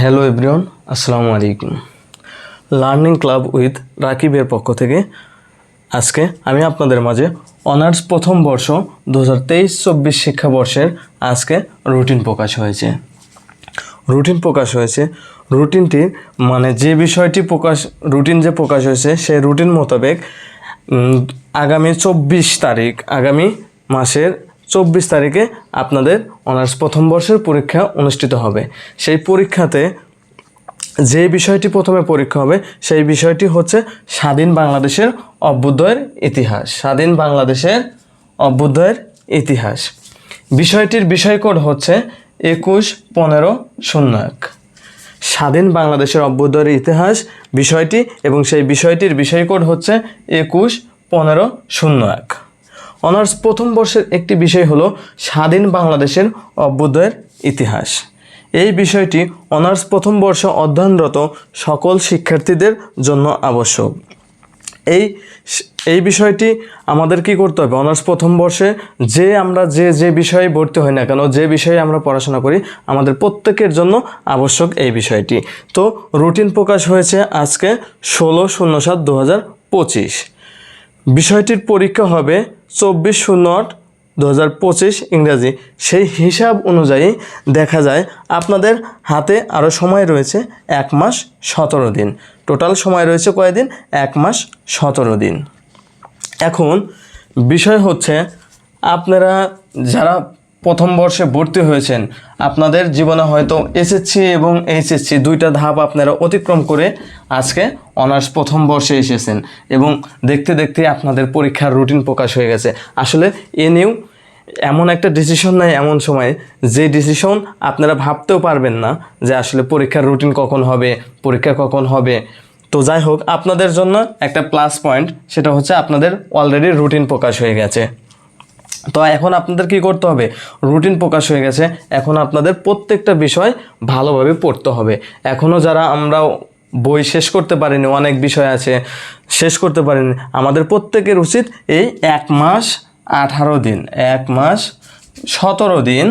Hello everyone আসসালামু আলাইকুম learning club with রাকিবের পক্ষ থেকে আজকে আমি আপনাদের মাঝে অনার্স প্রথম বর্ষ দু হাজার তেইশ চব্বিশ শিক্ষাবর্ষের আজকে রুটিন প্রকাশ হয়েছে। রুটিন প্রকাশ হয়েছে। রুটিনটি মানে যে বিষয়টি প্রকাশ রুটিন যে প্রকাশ হয়েছে, সেই রুটিন মোতাবেক আগামী চব্বিশ তারিখ, আগামী মাসের চব্বিশ তারিখে আপনাদের অনার্স প্রথম বর্ষের পরীক্ষা অনুষ্ঠিত হবে। সেই পরীক্ষাতে যে বিষয়টি প্রথমে পরীক্ষা হবে, সেই বিষয়টি হচ্ছে স্বাধীন বাংলাদেশের অভ্যুদয়ের ইতিহাস। স্বাধীন বাংলাদেশের অভ্যুদয়ের ইতিহাস। বিষয়টির বিষয়কোড হচ্ছে একুশ পনেরো শূন্য এক। স্বাধীন বাংলাদেশের অভ্যুদয়ের ইতিহাস বিষয়টি এবং সেই বিষয়টির বিষয়কোড হচ্ছে একুশ পনেরো শূন্য এক। অনার্স প্রথম বর্ষের একটি বিষয় হলো স্বাধীন বাংলাদেশের অভ্যুদয়ের ইতিহাস। এই বিষয়টি অনার্স প্রথম বর্ষ অধ্যয়নরত সকল শিক্ষার্থীদের জন্য আবশ্যক। এই এই বিষয়টি আমাদের কি করতে হবে? অনার্স প্রথম বর্ষে যে আমরা যে যে বিষয়ে ভর্তি হই না কেন, যে বিষয়ে আমরা পড়াশোনা করি, আমাদের প্রত্যেকের জন্য আবশ্যক এই বিষয়টি। তো রুটিন প্রকাশ হয়েছে আজকে ষোলো শূন্য সাত দু বিষয়টির পরীক্ষা হবে চব্বিশ শূন্য আট দু ইংরাজি। সেই হিসাব অনুযায়ী দেখা যায় আপনাদের হাতে আরও সময় রয়েছে এক মাস সতেরো দিন। টোটাল সময় রয়েছে কয়দিন? এক মাস সতেরো দিন। এখন বিষয় হচ্ছে আপনারা যারা প্রথম বর্ষে ভর্তি হয়েছেন। আপনাদের জীবনে হয়তো এসএসসি এবং এইচএসসি দুইটা ধাপ আপনারা অতিক্রম করে আজকে অনার্স প্রথম বর্ষে এসেছেন এবং দেখতে দেখতে আপনাদের পরীক্ষার রুটিন প্রকাশ হয়ে গেছে। আসলে এ নিয়েও এমন একটা ডিসিশন নেয় এমন সময়। যে ডিসিশন আপনারা ভাবতেও পারবেন না যে আসলে পরীক্ষার রুটিন কখন হবে, পরীক্ষা কখন হবে। তো যাই হোক, আপনাদের জন্য একটা প্লাস পয়েন্ট সেটা হচ্ছে আপনাদের অলরেডি রুটিন প্রকাশ হয়ে গেছে। তো এখন আপনাদের কি করতে হবে? রুটিন প্রকাশ হয়ে গেছে। এখন আপনাদের প্রত্যেকটা বিষয় ভালোভাবে পড়তে হবে। এখনও যারা আমরা বই শেষ করতে পারিনি, অনেক বিষয় আছে, শেষ করতে পারিনি, আমাদের প্রত্যেকের উচিত এই এক মাস আঠারো দিন, এক মাস সতেরো দিন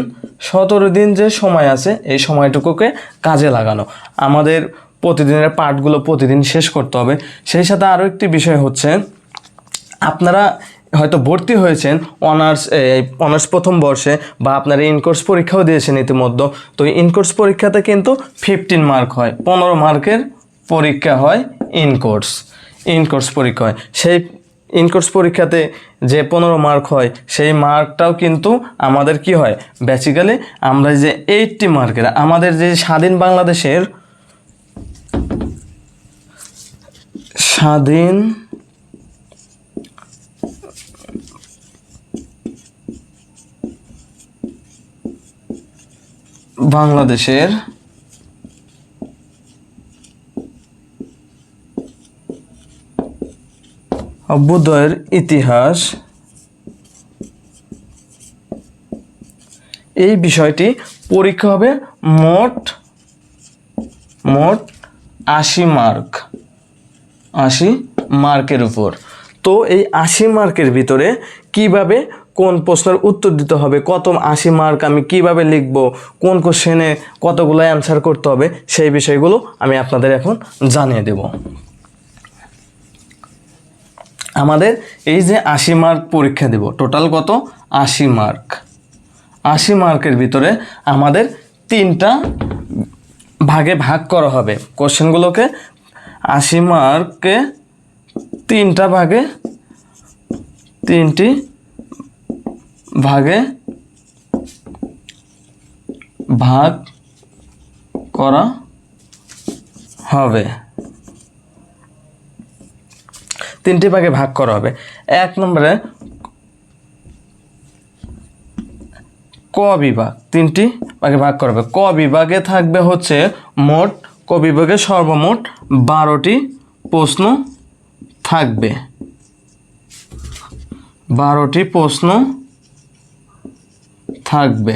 সতেরো দিন যে সময় আছে, এই সময়টুকুকে কাজে লাগানো। আমাদের প্রতিদিনের পাঠগুলো প্রতিদিন শেষ করতে হবে। সেই সাথে আরও একটি বিষয় হচ্ছে, আপনারা হয়তো ভর্তি হয়েছেন অনার্স অনার্স প্রথম বর্ষে বা আপনারা ইনকোর্স পরীক্ষাও দিয়েছেন ইতিমধ্যে। তো ইনকোর্স পরীক্ষাতে কিন্তু ফিফটিন মার্ক হয়, পনেরো মার্কের পরীক্ষা হয় ইনকোর্স ইনকোর্স পরীক্ষা হয়। সেই ইনকোর্স পরীক্ষাতে যে পনেরো মার্ক হয়, সেই মার্কটাও কিন্তু আমাদের কি হয়? বেসিক্যালি আমরা যে এইটটি মার্কের আমাদের যে স্বাধীন বাংলাদেশের স্বাধীন বাংলাদেশের অভ্যুদয়ের ইতিহাস। এই বিষয়টি পরীক্ষা হবে মোট মোট আশি মার্ক, আশি মার্কের উপর। তো এই আশি মার্কের ভিতরে কীভাবে কোন প্রশ্নের উত্তর দিতে হবে, কত আশি মার্ক আমি কীভাবে লিখব, কোন কোশ্চেনে কতগুলো অ্যান্সার করতে হবে, সেই বিষয়গুলো আমি আপনাদের এখন জানিয়ে দেব। আমাদের এই যে আশি মার্ক পরীক্ষা দেব টোটাল কত? আশি মার্ক আশি মার্কের ভিতরে আমাদের তিনটা ভাগে ভাগ করা হবে। কোশ্চেনগুলোকে আশি মার্কে তিনটা ভাগে তিনটি ভাগে ভাগ করা হবে। তিনটি ভাগে ভাগ করা হবে। এক নম্বরে ক বিভাগ, তিনটি ভাগে ভাগ করা হবে। ক বিভাগে থাকবে হচ্ছে মোট, ক বিভাগে সর্বমোট বারোটি প্রশ্ন থাকবে। বারোটি প্রশ্ন থাকবে।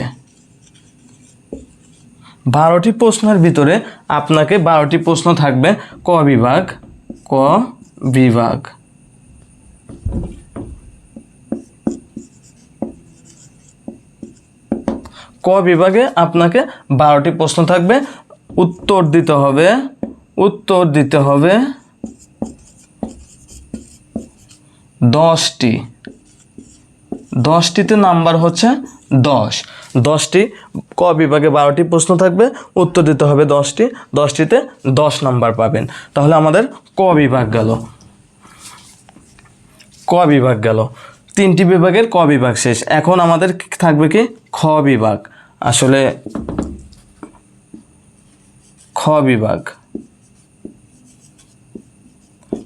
বারোটি প্রশ্নের ভিতরে আপনাকে বারোটি প্রশ্ন থাকবে, ক বিভাগ ক বিভাগ। ক বিভাগে আপনাকে বারোটি প্রশ্ন থাকবে, উত্তর দিতে হবে, উত্তর দিতে হবে দশটি। দশটিতে নাম্বার হচ্ছে দশ। দশটি ক বিভাগে বারোটি প্রশ্ন থাকবে, উত্তর দিতে হবে দশটি, দশটিতে দশ নাম্বার পাবেন। তাহলে আমাদের ক বিভাগ গেল। ক বিভাগ গেল। তিনটি বিভাগের ক বিভাগ শেষ। এখন আমাদের থাকবে কি? খ বিভাগ। আসলে খ বিভাগ।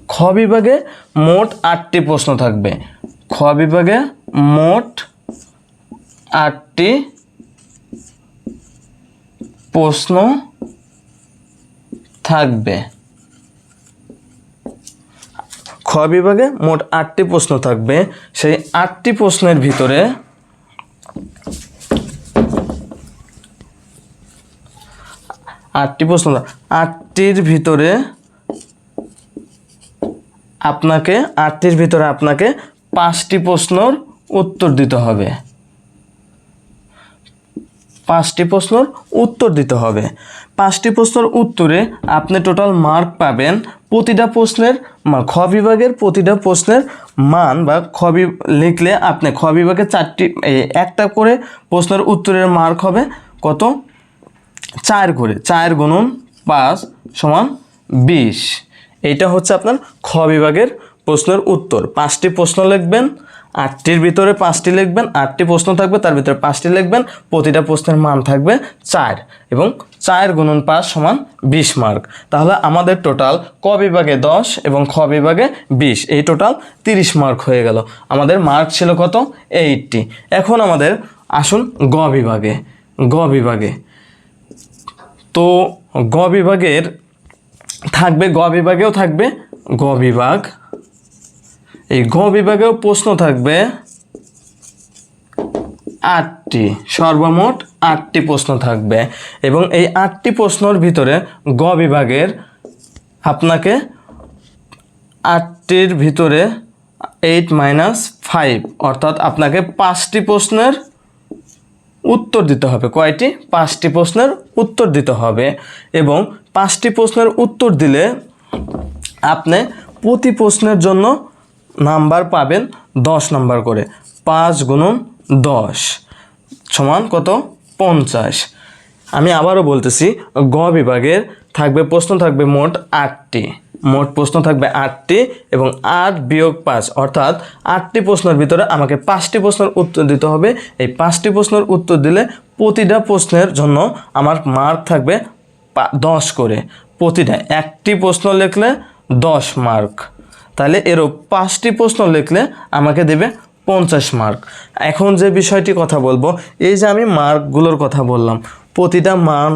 খ বিভাগে মোট আটটি প্রশ্ন থাকবে। খ বিভাগে মোট আটটি প্রশ্ন থাকবে। খ বিভাগে মোট আটটি প্রশ্ন থাকবে। সেই আটটি প্রশ্নের ভিতরে আটটি প্রশ্ন আটটির ভিতরে আপনাকে, আটটির ভিতরে আপনাকে পাঁচটি প্রশ্নর উত্তর দিতে হবে। পাঁচটি প্রশ্নর উত্তর দিতে হবে। পাঁচটি প্রশ্নের উত্তরে আপনি টোটাল মার্ক পাবেন প্রতিটা প্রশ্নের খ বিভাগের প্রতিটা প্রশ্নের মান বা খ লিখলে আপনি খ বিভাগে চারটি একটা করে প্রশ্নের উত্তরের মার্ক হবে কত? চার করে, চার গুণন পাঁচ সমান বিশ। এইটা হচ্ছে আপনার খ বিভাগের প্রশ্নের উত্তর। পাঁচটি প্রশ্ন লিখবেন, আটটির ভিতরে পাঁচটি লিখবেন, আটটি প্রশ্ন থাকবে, তার ভিতরে পাঁচটি লিখবেন, প্রতিটা প্রশ্নের মান থাকবে চার এবং চার গুণন পাঁচ সমান বিশ মার্ক। তাহলে আমাদের টোটাল ক বিভাগে দশ এবং খ বিভাগে বিশ, এই টোটাল তিরিশ মার্ক হয়ে গেল। আমাদের মার্ক ছিল কত? এইটটি। এখন আমাদের আসুন গ বিভাগে গ বিভাগে। তো গ বিভাগের থাকবে, গ বিভাগেও থাকবে, গ বিভাগ এই গ বিভাগেও প্রশ্ন থাকবে। আটটি, সর্বমোট আটটি প্রশ্ন থাকবে এবং এই আটটি প্রশ্নর ভিতরে গ বিভাগের আপনাকে আটটির ভিতরে এইট মাইনাস ফাইভ, অর্থাৎ আপনাকে পাঁচটি প্রশ্নের উত্তর দিতে হবে। কয়টি? পাঁচটি প্রশ্নের উত্তর দিতে হবে এবং পাঁচটি প্রশ্নের উত্তর দিলে আপনি প্রতি প্রশ্নের জন্য নাম্বার পাবেন দশ নাম্বার করে। পাঁচ গুণন দশ সমান কত? পঞ্চাশ। আমি আবারও বলতেছি, গ বিভাগের থাকবে, প্রশ্ন থাকবে মোট আটটি। মোট প্রশ্ন থাকবে আটটি এবং আট বিয়োগ পাঁচ, অর্থাৎ আটটি প্রশ্নের ভিতরে আমাকে পাঁচটি প্রশ্নের উত্তর দিতে হবে। এই পাঁচটি প্রশ্নের উত্তর দিলে প্রতিটা প্রশ্নের জন্য আমার মার্ক থাকবে দশ করে। প্রতিটা একটি প্রশ্ন লিখলে দশ মার্ক তাহলে এরও পাঁচটি প্রশ্ন লিখলে আমাকে দেবে পঞ্চাশ মার্ক। এখন যে বিষয়টি কথা বলব, এই যে আমি মার্কগুলোর কথা বললাম, প্রতিটা মান,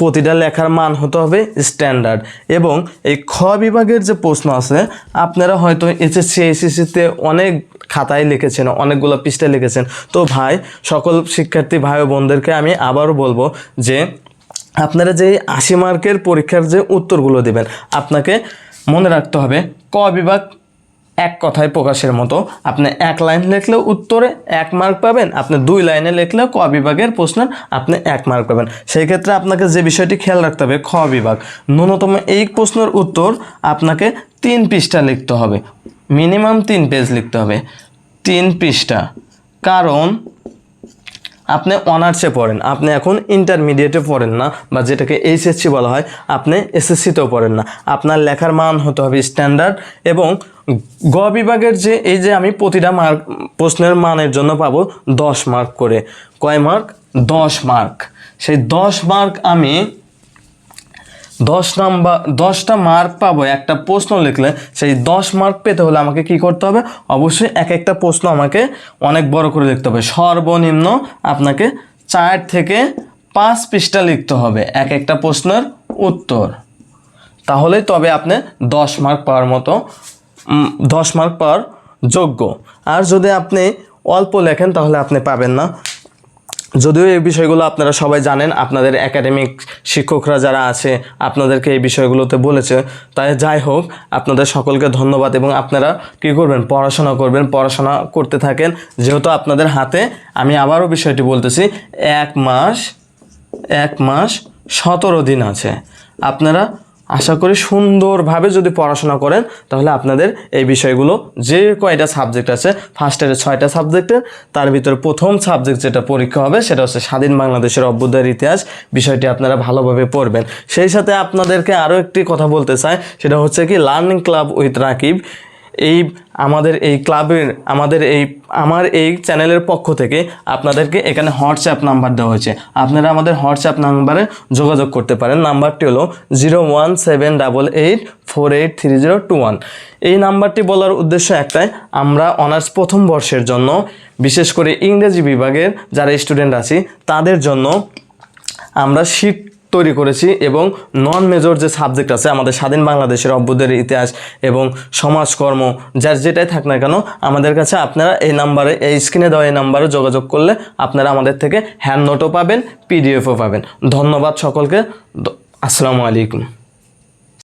প্রতিটা লেখার মান হতে হবে স্ট্যান্ডার্ড এবং এই খ বিভাগের যে প্রশ্ন আছে, আপনারা হয়তো এইচএসসি এইচএসসিতে অনেক খাতায় লিখেছেন, অনেকগুলো পৃষ্ঠায় লিখেছেন। তো ভাই, সকল শিক্ষার্থী ভাই বোনদেরকে আমি আবারও বলব যে আপনারা যে আশি মার্কের পরীক্ষার যে উত্তরগুলো দেবেন, আপনাকে মনে রাখতে হবে ক বিভাগ এক কথায় প্রকাশের মতো। আপনি এক লাইন লিখলেও উত্তরে এক মার্ক পাবেন, আপনি দুই লাইনে লিখলেও ক বিভাগের প্রশ্নের আপনি এক মার্ক পাবেন। সেই ক্ষেত্রে আপনাকে যে বিষয়টি খেয়াল রাখতে হবে, খ বিভাগ। ন্যূনতম এই প্রশ্নের উত্তর আপনাকে তিন পৃষ্ঠা লিখতে হবে। মিনিমাম তিন পেজ লিখতে হবে। তিন পৃষ্ঠা। কারণ আপনি অনার্সে পড়েন, আপনি এখন ইন্টারমিডিয়েটে পড়েন না, বা যেটাকে এইচএসসি বলা হয়, আপনি এসএসসিতেও পড়েন না। আপনার লেখার মান হতে হবে স্ট্যান্ডার্ড এবং গ বিভাগের যে, এই যে আমি প্রতিটা মার্ক প্রশ্নের মানের জন্য পাবো দশ মার্ক করে। কয় মার্ক দশ মার্ক সেই দশ মার্ক আমি দশ নাম্বার, দশটা মার্ক পাবো, একটা প্রশ্ন লিখলে, সেই দশ মার্ক পেতে হলে আমাকে কি করতে হবে? অবশ্যই এক একটা প্রশ্ন আমাকে অনেক বড় করে লিখতে হবে। সর্বনিম্ন আপনাকে চার থেকে পাঁচ পৃষ্ঠা লিখতে হবে এক একটা প্রশ্নের উত্তর। তাহলেই তবে আপনি দশ মার্ক পাওয়ার মতো দশ মার্ক পাওয়ার যোগ্য। আর যদি আপনি অল্প লেখেন, তাহলে আপনি পাবেন না। যদিও এই বিষয়গুলো আপনারা সবাই জানেন, আপনাদের একাডেমিক শিক্ষকরা যারা আছে, আপনাদেরকে এই বিষয়গুলোতে বলেছে। তাই যাই হোক, আপনাদের সকলকে ধন্যবাদ এবং আপনারা কী করবেন? পড়াশোনা করবেন, পড়াশোনা করতে থাকেন। যেহেতু আপনাদের হাতে, আমি আবারও বিষয়টি বলতেছি, এক মাস এক মাস সতেরো দিন আছে। আপনারা আশা করি সুন্দরভাবে যদি পড়াশোনা করেন, তাহলে আপনাদের এই বিষয়গুলো যে কয়টা সাবজেক্ট আছে ফার্স্ট ইয়ারের ছয়টা সাবজেক্টের তার ভিতরে প্রথম সাবজেক্ট যেটা পরীক্ষা হবে, সেটা হচ্ছে স্বাধীন বাংলাদেশের অভ্যুদয়ের ইতিহাস। বিষয়টি আপনারা ভালোভাবে পড়বেন। সেই সাথে আপনাদেরকে আরও একটি কথা বলতে চাই, সেটা হচ্ছে কি লার্নিং ক্লাব উইথ রাকিব। এই আমাদের এই ক্লাবের, আমাদের এই, আমার এই চ্যানেলের পক্ষ থেকে আপনাদেরকে এখানে হোয়াটসঅ্যাপ নাম্বার দেওয়া হয়েছে। আপনারা আমাদের হোয়াটসঅ্যাপ নাম্বারে যোগাযোগ করতে পারেন। নাম্বারটি হলো zero one seven double eight four eight three zero two one. এই নাম্বারটি বলার উদ্দেশ্য একটাই, আমরা অনার্স প্রথম বর্ষের জন্য, বিশেষ করে ইংরেজি বিভাগের যারা স্টুডেন্ট আছি, তাদের জন্য আমরা শীট তৈরি করেছি এবং নন মেজর যে সাবজেক্ট আছে, আমাদের স্বাধীন বাংলাদেশের অভ্যুদয়ের ইতিহাস এবং সমাজকর্ম, যার যেটাই থাক না কেন, আমাদের কাছে আপনারা এই নাম্বারে, এই স্ক্রিনে দেওয়া এই নাম্বারে যোগাযোগ করলে আপনারা আমাদের থেকে হ্যান্ড নোটও পাবেন পিডিএফও পাবেন। ধন্যবাদ সকলকে। আসসালামু আলাইকুম।